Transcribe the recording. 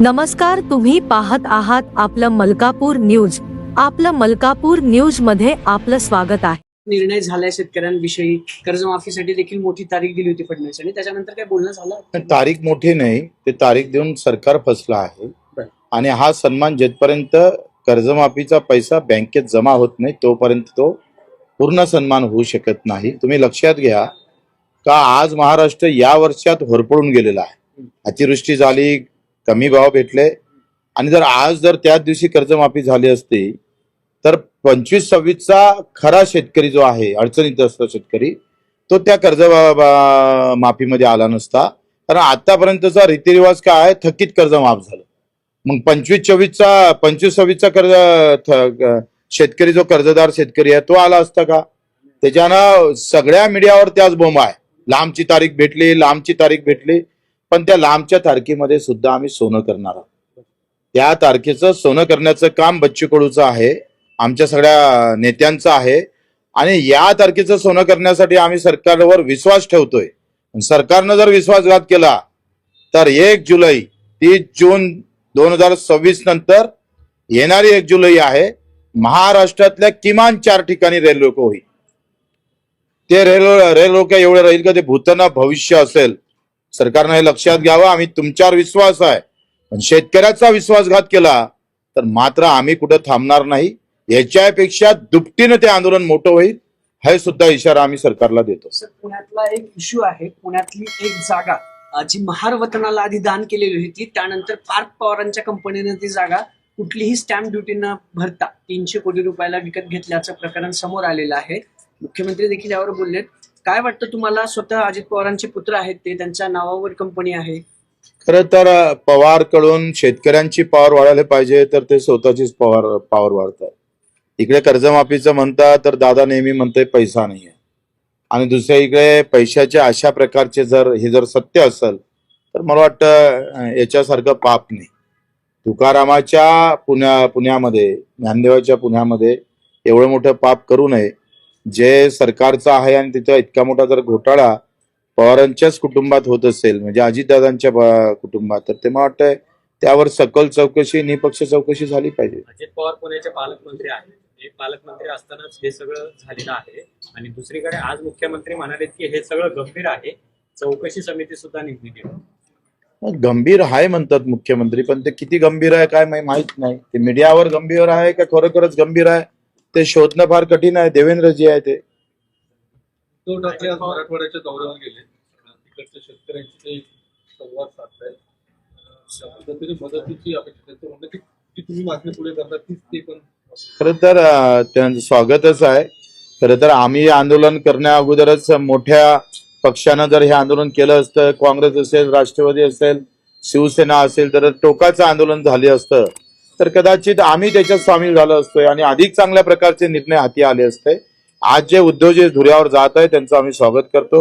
नमस्कार तुम्ही पाहत आहात आपलं मलकापूर न्यूज. आपलं मलकापूर न्यूजमध्ये आपलं स्वागत आहे. निर्णय झालाय शेतकऱ्यांविषयी. कर्जमाफीसाठी देखील मोठी तारीख दिली होती फडणवीस आणि त्याच्यानंतर काय बोलणं झालं? तारीख मोठी नाही. ते तारीख देऊन सरकार फसलं आहे. आणि हा सन्मान जेथपर्यंत कर्जमाफीचा पैसा बँकेत जमा होत नाही तोपर्यंत तो पूर्ण सन्मान होऊ शकत नाही. तुम्ही लक्षात घ्या का आज महाराष्ट्र या वर्षात होरपळून गेलेला आहे. अतिवृष्टी झाली कमी भाव भेटले. आणि जर आज जर त्याच दिवशी कर्जमाफी झाली असती तर पंचवीस सव्वीसचा खरा शेतकरी जो आहे अडचणीत असतो शेतकरी तो त्या कर्ज माफीमध्ये आला नसता. कारण आतापर्यंतचा रीतिरिवाज काय आहे? थकीत कर्ज माफ झालं. मग पंचवीस चोवीसचा पंचवीस सव्वीसचा कर्ज शेतकरी जो कर्जदार शेतकरी आहे तो आला असता का? त्याच्यानं सगळ्या मीडियावर त्याच बोंब आहे. लांबची तारीख भेटली लांबची तारीख भेटली. पण त्या लांबच्या तारखेमध्ये सुद्धा आम्ही सोनं करणार आहोत. त्या तारखेचं सोनं करण्याचं काम बच्चू कडूचं आहे आमच्या सगळ्या नेत्यांचं आहे. आणि या तारखेचं सोनं करण्यासाठी आम्ही सरकारवर विश्वास ठेवतोय. सरकारनं जर विश्वासघात केला तर एक जुलै तीस जून दोन हजार सव्वीस नंतर येणारी एक जुलै आहे. महाराष्ट्रातल्या किमान चार ठिकाणी रेल्वे होईल. ते रेल रेल्वे एवढं राहील का? ते भूताना भविष्य असेल. सरकारनं हे लक्षात घ्यावं. आम्ही तुमच्यावर विश्वास आहे. पण शेतकऱ्याचा विश्वासघात केला तर मात्र आम्ही कुठं थांबणार नाही. याच्यापेक्षा दुपटीनं ते आंदोलन मोठं होईल हे सुद्धा इशारा आम्ही सरकारला देतो. सर पुण्यातला एक इश्यू आहे. पुण्यातली एक जागा अं, जी महार वतनाला आधी दान केलेली होती त्यानंतर पार्क पवारांच्या कंपनीने ती जागा कुठलीही स्टॅम्प ड्युटी न भरता तीनशे कोटी रुपयाला विकत घेतल्याचं प्रकरण समोर आलेलं आहे. मुख्यमंत्री देखील यावर बोललेत. काय वाटतं तुम्हाला? स्वतः अजित पवारांचे पुत्र आहेत ते त्यांच्या नावावर कंपनी आहे. खरं तर पवारकडून शेतकऱ्यांची पॉवर वाढायला पाहिजे तर ते स्वतःचीच पॉवर पॉवर वाढतात इकडे कर्जमाफीचं म्हणता तर दादा नेहमी म्हणते पैसा नाही आहे आणि दुसऱ्या इकडे पैशाच्या अशा प्रकारचे जर हे जर सत्य असेल तर मला वाटतं याच्यासारखं पाप नाही. तुकारामाच्या पुण्या पुण्यामध्ये ज्ञानदेवाच्या पुण्यामध्ये एवढं मोठं पाप करू नये. जे सरकारचं आहे आणि तिथं इतका मोठा जर घोटाळा पवारांच्याच कुटुंबात होत असेल म्हणजे अजितदादांच्या कुटुंबात तर ते मला वाटतं त्यावर सकल चौकशी निपक्ष चौकशी झाली पाहिजे. अजित पवार पुण्याचे पालकमंत्री आहेत. हे पालकमंत्री असतानाच हे सगळं झालेलं आहे. आणि दुसरीकडे आज मुख्यमंत्री म्हणाले की हे सगळं गंभीर आहे. चौकशी समिती सुद्धा मग गंभीर आहे म्हणतात मुख्यमंत्री पण ते किती गंभीर आहे काय माही- माहीत नाही. ते मीडियावर गंभीर आहे का खरोखरच गंभीर आहे? ते शोधणं फार कठीण आहे. देवेंद्रजी आहे ते. उद्धव ठाकरे आज मराठवाड्याच्या दौऱ्यावर गेले. तिकडच्या शेतकऱ्यांशी ते संवाद साधतायत. अशा पद्धतीने मदतीची अपेक्षा त्यांचं म्हणणं की जी तुम्ही मागणी पुढे करता तीच ते पण खरं तर अं, त्यांचं स्वागतच आहे. खरं तर आम्ही आंदोलन करण्या अगोदरच मोठ्या पक्षानं जर हे आंदोलन केलं असतं काँग्रेस असेल राष्ट्रवादी असेल शिवसेना असेल तर टोकाचं आंदोलन झाले असतं. तर कदाचित आम्ही त्याच्यात सामील झालो असतोय आणि अधिक चांगल्या प्रकारचे निर्णय हाती आले असते. आज जे उद्योजक धुऱ्यावर जात आहे त्यांचं आम्ही स्वागत करतो.